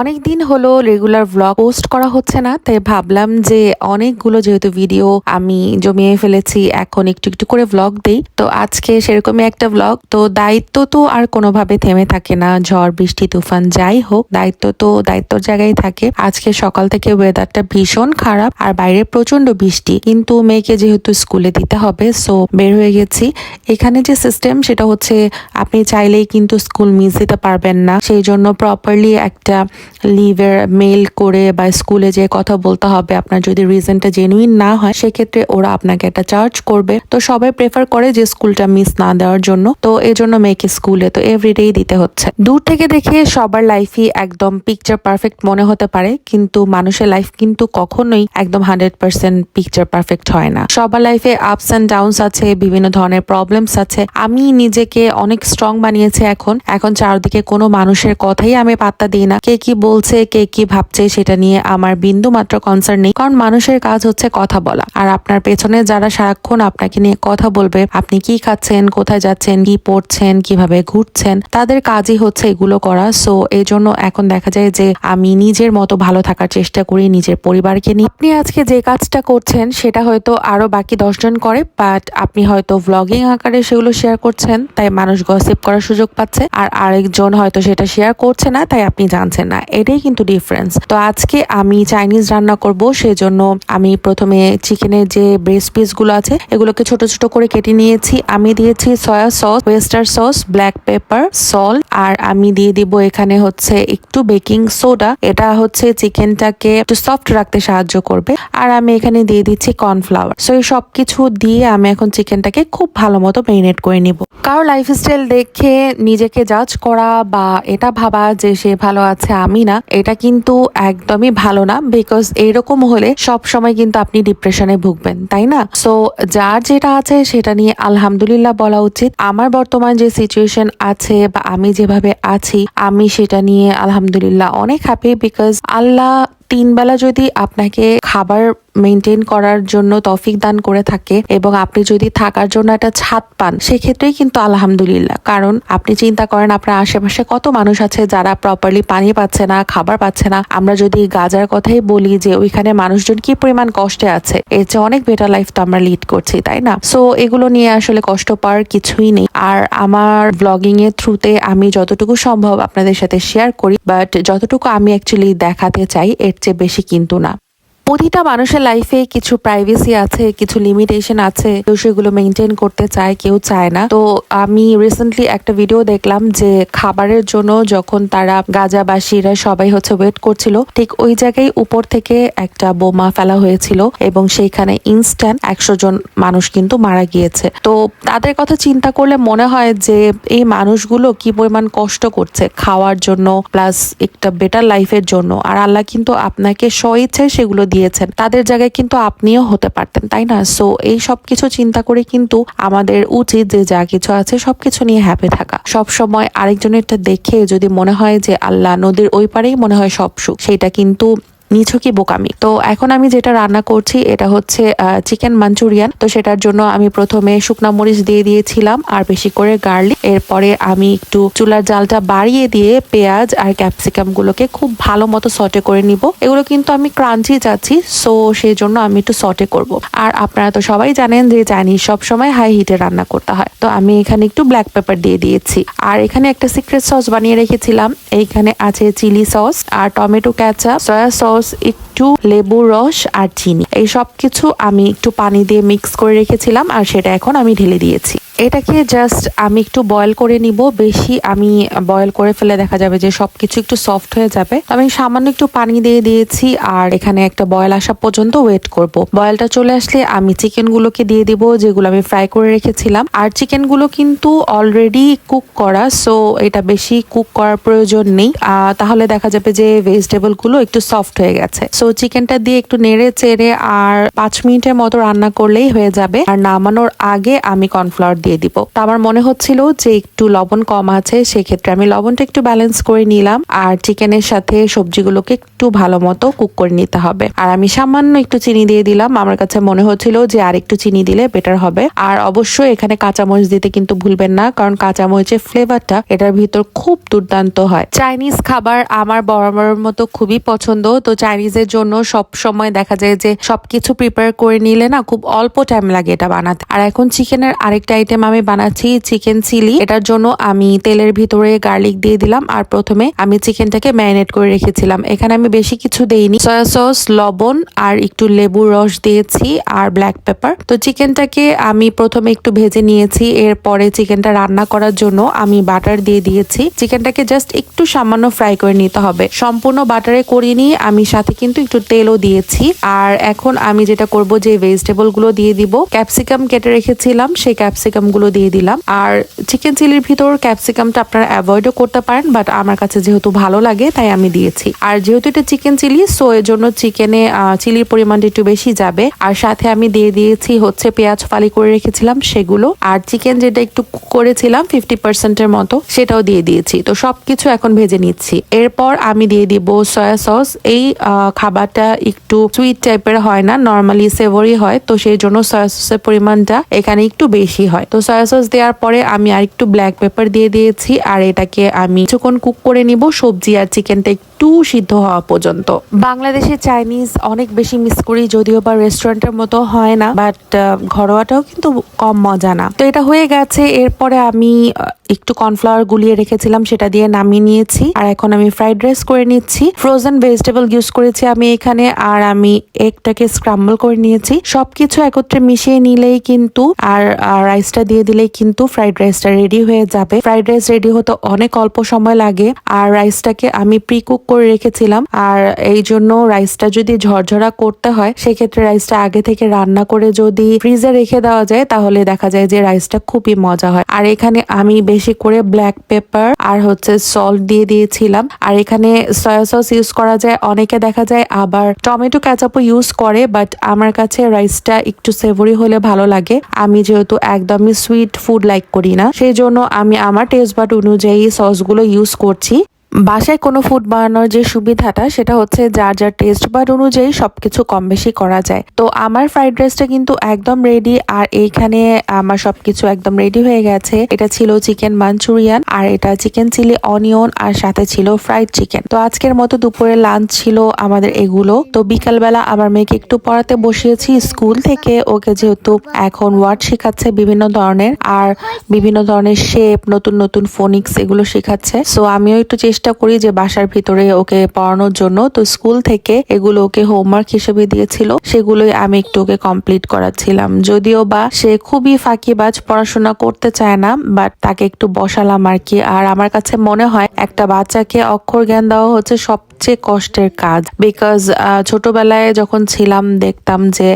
অনেক দিন হলো রেগুলার ব্লগ পোস্ট করা হচ্ছে না, তাই ভাবলাম যে অনেকগুলো যেহেতু ভিডিও আমি জমিয়ে ফেলেছি, এখন একটু একটু করে ব্লগ দেই। তো আজকে সেরকমই একটা ব্লগ তো দায়িত্ব তো আর কোনোভাবে থেমে থাকে না, ঝড়, বৃষ্টি, তুফান, যাই হোক, দায়িত্ব তো দায়িত্বর জায়গায় থাকে। আজকে সকাল থেকে ওয়েদারটা ভীষণ খারাপ, আর বাইরে প্রচণ্ড বৃষ্টি, কিন্তু মেয়েকে যেহেতু স্কুলে দিতে হবে সো বের হয়ে গেছি। এখানে যে সিস্টেম সেটা হচ্ছে, আপনি চাইলেই কিন্তু স্কুল মিস দিতে পারবেন না, সেই জন্য প্রপারলি একটা লিভের মেল করে বা স্কুলে যে কথা বলতে হবে, আপনার যদি রিজনটা জেনুইন না হয়, সেক্ষেত্রে ওরা আপনাকে একটা চার্জ করবে। তো সবাই প্রেফার করে যে স্কুলটা মিস না দেওয়ার জন্য। তো এই জন্য মেয়েকে স্কুলে তো এভরিডেই দিতে হচ্ছে। দূর থেকে দেখে সবার লাইফই একদম পিকচার পারফেক্ট মনে হতে পারে, কিন্তু মানুষের লাইফ কিন্তু কখনোই একদম হান্ড্রেড পার্সেন্ট পিকচার পারফেক্ট হয় না। সবার লাইফে আপস অ্যান্ড ডাউনস আছে, বিভিন্ন ধরনের প্রবলেমস আছে। আমি নিজেকে অনেক স্ট্রং বানিয়েছি এখন। এখন চারদিকে কোনো মানুষের কথাই আমি পাত্তা দিই না। কে কি বলছে কে কি ভাবছে সেটা নিয়ে আমার বিন্দু মাত্র কনসার্ন নেই, কারণ মানুষের কাজ হচ্ছে কথা বলা। আর আপনার পেছনে যারা সারাক্ষণ আপনাকে নিয়ে কথা বলবে, আপনি কি খাচ্ছেন, কোথায় যাচ্ছেন, কি পড়ছেন, কীভাবে ঘুরছেন, তাদের কাজই হচ্ছে এগুলো করা। সো এই জন্য এখন দেখা যায় যে আমি নিজের মতো ভালো থাকার চেষ্টা করি, নিজের পরিবারকে নিয়ে। আপনি আজকে যে কাজটা করছেন, সেটা হয়তো আরও বাকি দশজন করে বাট আপনি হয়তো ভ্লগিং আকারে সেগুলো শেয়ার করছেন, তাই মানুষ গসিপ করার সুযোগ পাচ্ছে। আর আরেকজন হয়তো সেটা শেয়ার করছে না, তাই আপনি জানছেন না। এটাই কিন্তু ডিফারেন্স তো আজকে আমি চাইনিজ রান্না করব, সেজন্য আমি প্রথমে চিকেনের যে ব্রেস্ট পিসগুলো আছে, এগুলোকে ছোট ছোট করে কেটে নিয়েছি। আমি দিয়েছি soya sauce oyster sauce black pepper salt আর আমি দিয়ে দিব এখানে হচ্ছে একটু বেকিং সোডা এটা হচ্ছে চিকেনটাকে একটু সফট রাখতে সাহায্য করবে। আর আমি এখানে দিয়ে দিচ্ছি কর্নফ্লাওয়ার সো এই সব কিছু দিয়ে আমি এখন চিকেনটাকে খুব ভালো মতো মেরিনেট করে নিব। কারও লাইফস্টাইল দেখে নিজেকে জাজ করা বা এটা ভাবা যে সে ভালো আছে আমি না, এটা কিন্তু একদমই ভালো না বিকজ এরকম হলে সব সময় কিন্তু আপনি ডিপ্রেশনে ভুগবেন, তাই না? সো যার যেটা আছে সেটা নিয়ে আলহামদুলিল্লাহ বলা উচিত। আমার বর্তমান যে সিচুয়েশন আছে বা আমি যেভাবে আছি, আমি সেটা নিয়ে আলহামদুলিল্লাহ অনেক হ্যাপি বিকজ আল্লাহ তিন বেলা যদি আপনাকে খাবার মেনটেন করার জন্য তফিক দান করে থাকে এবং আপনি যদি থাকার জন্য একটা ছাদ পান, সেক্ষেত্রেই কিন্তু আলহামদুলিল্লাহ। কারণ আপনি চিন্তা করেন আপনার আশেপাশে কত মানুষ আছে যারা প্রপারলি পানি পাচ্ছে না, খাবার পাচ্ছে না। আমরা যদি গাজার কথাই বলি যে ওইখানে মানুষজন কি পরিমাণ কষ্টে আছে, এর চেয়ে অনেক বেটার লাইফ তো আমরা লিড করছি, তাই না? সো এগুলো নিয়ে আসলে কষ্ট পাওয়ার কিছুই নেই। আর আমার ব্লগিং এর থ্রুতে আমি যতটুকু সম্ভব আপনাদের সাথে শেয়ার করি বাট যতটুকু আমি অ্যাকচুয়ালি দেখাতে চাই এর চেয়ে বেশি কিন্তু না। প্রতিটা মানুষের লাইফে কিছু প্রাইভেসি আছে, কিছু লিমিটেশন আছে। কেউ সেগুলো মেনটেন করতে চায়, কেউ চায় না। তো আমি রিসেন্টলি একটা ভিডিও দেখলাম যে খাবারের জন্য যখন তারা গাজাবাসীরা সবাই হচ্ছে ওয়েট করছিল, ঠিক ওই জায়গায় উপর থেকে একটা বোমা ফেলা হয়েছিল এবং সেইখানে ইনস্ট্যান্ট একশো জন মানুষ কিন্তু মারা গিয়েছে। তো তাদের কথা চিন্তা করলে মনে হয় যে এই মানুষগুলো কি পরিমাণ কষ্ট করছে খাওয়ার জন্য প্লাস একটা বেটার লাইফের জন্য। আর আল্লাহ কিন্তু আপনাকে স্বইচ্ছায় সেগুলো দিয়েছেন। তাদের জায়গায় কিন্তু আপনিও হতে পারতেন, তাই না? সো এই সব কিছু চিন্তা করে কিন্তু আমাদের উচিত যে যা কিছু আছে সবকিছু নিয়ে হ্যাপি থাকা। সব সময় আরেকজনেরটা দেখে যদি মনে হয় যে আল্লাহ নদীর ওই পারেই মনে হয় সব সুখ, সেটা কিন্তু নিছকই বোকামি। তো এখন আমি যেটা রান্না করছি, এটা হচ্ছে চিকেন মাঞ্চুরিয়ান তো সেটার জন্য আমি প্রথমে শুকনা মরিচ দিয়ে দিয়েছিলাম আর বেশি করে গার্লিক এরপরে আমি একটু চুলার জালটা বাড়িয়ে দিয়ে পেঁয়াজ আর ক্যাপসিকাম গুলোকে খুব ভালো মতো সটে করে নিব। এগুলো কিন্তু আমি ক্রাঞ্চি চাচ্ছি সো সেই জন্য আমি একটু সটে করব। আর আপনারা তো সবাই জানেন যে চাইনিজ সব সময় হাই হিটে রান্না করতে হয়। তো আমি এখানে একটু ব্ল্যাক পেপার দিয়ে দিয়েছি। আর এখানে একটা সিক্রেট সস বানিয়ে রেখেছিলাম। এইখানে আছে চিলি সস আর টমেটো ক্যাচাপ সয়া সস একটু লেবু, রস আর চিনি। এই সব কিছু আমি একটু পানি দিয়ে মিক্স করে রেখেছিলাম আর সেটা এখন আমি ঢেলে দিয়েছি। এটাকে জাস্ট আমি একটু বয়েল করে নিব। বেশি আমি বয়েল করে ফেলে দেখা যাবে যে সবকিছু একটু সফট হয়ে যাবে। আমি সামান্য একটু পানি দিয়ে দিয়েছি আর এখানে একটা বয়েল আসা পর্যন্ত ওয়েট করব। বয়েলটা চলে আসলে আমি চিকেন গুলোকে দিয়ে দিব, যেগুলো আমি ফ্রাই করে রেখেছিলাম। আর চিকেনগুলো কিন্তু অলরেডি কুক করা সো এটা বেশি কুক করার প্রয়োজন নেই। তাহলে দেখা যাবে যে ভেজিটেবলগুলো একটু সফট হয়ে গেছে। সো চিকেনটা দিয়ে একটু নেড়ে চেড়ে আর পাঁচ মিনিটের মতো রান্না করলেই হয়ে যাবে। আর নামানোর আগে আমি কর্নফ্লাওয়ার দিয়ে দিব। তো আমার মনে হচ্ছিল যে একটু লবণ কম আছে, সেক্ষেত্রে আমি লবণটা একটু ব্যালেন্স করে নিলাম আর চিকেনের সাথে সবজিগুলোকে একটু ভালো মতো কুক করে নিতে হবে। আর আমি সামান্য একটু চিনি দিয়ে দিলাম। আমার কাছে মনে হচ্ছিল যে আর একটু চিনি দিলে বেটার হবে। আর অবশ্যই এখানে কাঁচামরিচ দিতে কিন্তু ভুলবেন না, কারণ কাঁচামরিচের ফ্লেভারটা এটার ভিতর খুব দুর্দান্ত হয়। চাইনিজ খাবার আমার বরাবরের মতো খুবই পছন্দ। তো চাইনিজের জন্য সব সময় দেখা যায় যে সবকিছু প্রিপেয়ার করে নিলে না খুব অল্প টাইম লাগে এটা বানাতে। আর এখন চিকেনের আরেকটা আইটেম আমি বানাচ্ছি চিকেন চিলি এটার জন্য আমি তেলের ভিতরে গার্লিক দিয়ে দিলাম আর প্রথমে আমি চিকেনটাকে ম্যারিনেট করে রেখেছিলাম। এখানে আমি বেশি কিছু দেইনি। সয়া সস লবণ আর একটু লেবুর রস দিয়েছি আর ব্ল্যাক পেপার তো চিকেনটাকে আমি প্রথমে একটু ভেজে নিয়েছি। এরপরে চিকেনটা রান্না করার জন্য আমি বাটার দিয়ে দিয়েছি। চিকেনটাকে জাস্ট একটু সামান্য ফ্রাই করে নিতে হবে। সম্পূর্ণ বাটারে করিনি, আমি সাথে কিন্তু একটু তেলও দিয়েছি। আর এখন আমি যেটা করব, যে ভেজিটেবলগুলো দিয়ে দিব। ক্যাপসিকাম কেটে রেখেছিলাম, সেই ক্যাপসিকাম গুলো দিয়ে দিলাম। আর চিকেন চিলির ভিতর ক্যাপসিকামটা আপনারা অ্যাভয়েডও করতে পারেন বাট আমার কাছে যেহেতু ভালো লাগে, তাই আমি দিয়েছি। আর যেহেতু এটা চিকেন চিলি সো এর জন্য চিকেনে চিলির পরিমাণটা একটু বেশি যাবে। আর সাথে আমি দিয়ে দিয়েছি হচ্ছে পেঁয়াজ ফালি করে রেখেছিলাম সেগুলো। আর চিকেন যেটা একটু করেছিলাম ফিফটি পার্সেন্টের মতো, সেটাও দিয়ে দিয়েছি। তো সবকিছু এখন ভেজে নিচ্ছি। এরপর আমি দিয়ে দিব সয়া সস এই খাবারটা একটু সুইট টাইপের হয় না নর্মালি সেভরি হয়, তো সেই জন্য সয়া সসের পরিমাণটা এখানে একটু বেশি হয়। তো সয়া সস দেওয়ার পরে আমি আর একটু ব্ল্যাক পেপার দিয়ে দিয়েছি, আর এটাকে আমি কিছুক্ষণ কুক করে নিব। সবজি আর চিকেনটা একটু সিদ্ধ হওয়া পর্যন্ত। বাংলাদেশে চাইনিজ অনেক বেশি মিস করি, যদিও বা রেস্টুরেন্টের মতো হয় না বাট ঘরোয়াটাও কিন্তু কম মজা না। তো এটা হয়ে গেছে, এরপরে আমি একটু কর্নফ্লাওয়ার গুলিয়ে রেখেছিলাম, সেটা দিয়ে নামিয়ে নিয়েছি। আর এখন আমি ফ্রাইড রাইস করে নিচ্ছি। ফ্রোজেন ভেজিটেবল ইউজ করেছি আমি এখানে, আর আমি এগটাকে স্ক্রাম্বল করে নিয়েছি। সবকিছু একত্রে মিশিয়ে নিলেই কিন্তু, আর রাইসটা দিয়ে দিলেই কিন্তু ফ্রাইড রাইসটা রেডি হয়ে যাবে। ফ্রাইড রাইস রেডি হতে অনেক অল্প সময় লাগে, আর রাইসটাকে আমি প্রি কুক করে রেখেছিলাম। আর এই জন্য রাইসটা যদি ঝরঝরা করতে হয়, সেক্ষেত্রে রাইসটা আগে থেকে রান্না করে যদি ফ্রিজে রেখে দেওয়া যায়, তাহলে দেখা যায় যে রাইসটা খুবই মজা হয়। আর এখানে আমি বেশি করে ব্ল্যাক পেপার আর হচ্ছে সল্ট দিয়ে দিয়েছিলাম। আর এখানে সয়া সস ইউজ করা যায়, অনেকে দেখা যায় আবার টমেটো ক্যাচাপও ইউজ করে বাট আমার কাছে রাইসটা একটু সেভরি হলে ভালো লাগে। আমি যেহেতু একদমই সুইট ফুড লাইক করি না সেই জন্য আমি আমার টেস্ট বাট অনুযায়ী সসগুলো ইউজ করছি। বাসায় কোনো ফুড বানানোর যে সুবিধাটা, সেটা হচ্ছে যার যার টেস্ট বাড অনুযায়ী সব কিছু কম বেশি করা যায়। তো আমার ফ্রাইড রাইসটা কিন্তু একদম রেডি আর এইখানে আমার সব কিছু একদম রেডি হয়ে গেছে। এটা ছিল চিকেন মাঞ্চুরিয়ান আর এটা চিকেন চিলি অনিয়ন আর সাথে ছিল ফ্রাইড চিকেন তো আজকের মতো দুপুরে লাঞ্চ ছিল আমাদের এগুলো। তো বিকালবেলা আমার মেয়েকে একটু পড়াতে বসিয়েছি স্কুল থেকে। ওকে যেহেতু এখন ওয়ার্ড শেখাচ্ছে বিভিন্ন ধরনের, আর বিভিন্ন ধরনের শেপ নতুন নতুন ফোনিক্স এগুলো শেখাচ্ছে। সো আমিও একটু চেষ্টা করি যে বাসার ভিতরে ওকে পড়ানোর জন্য। তো স্কুল থেকে এগুলো ওকে হোমওয়ার্ক হিসেবে দিয়েছিল। সেগুলোই আমি একটু ওকে কমপ্লিট করাচ্ছিলাম। যদিও বা সে খুবই ফাঁকিবাজ, পড়াশোনা করতে চায় না বাট তাকে একটু বসালাম আর কি। আর আমার কাছে মনে হয় একটা বাচ্চাকে অক্ষর জ্ঞান দেওয়া হচ্ছে সবচেয়ে কষ্টের কাজ। বিকজ ছোটবেলায় যখন ছিলাম, দেখতাম যে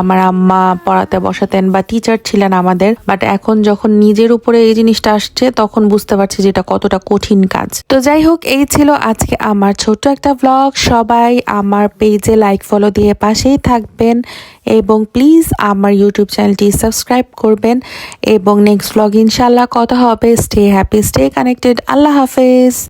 আমার আম্মা পড়াতে বসাতেন বা টিচার ছিলেন আমাদের। বাট এখন যখন নিজের উপরে এই জিনিসটা আসছে, তখন বুঝতে পারছি যে এটা কতটা কঠিন কাজ। তো যাই হোক এই ছিল আজকে আমার ছোট একটা ব্লগ সবাই আমার পেজে লাইক ফলো দিয়ে পাশেই থাকবেন এবং প্লিজ আমার ইউটিউব চ্যানেলটি সাবস্ক্রাইব করবেন এবং নেক্সট ব্লগ ইনশাল্লাহ কথা হবে। স্টে হ্যাপি স্টে কানেক্টেড আল্লাহ হাফেজ।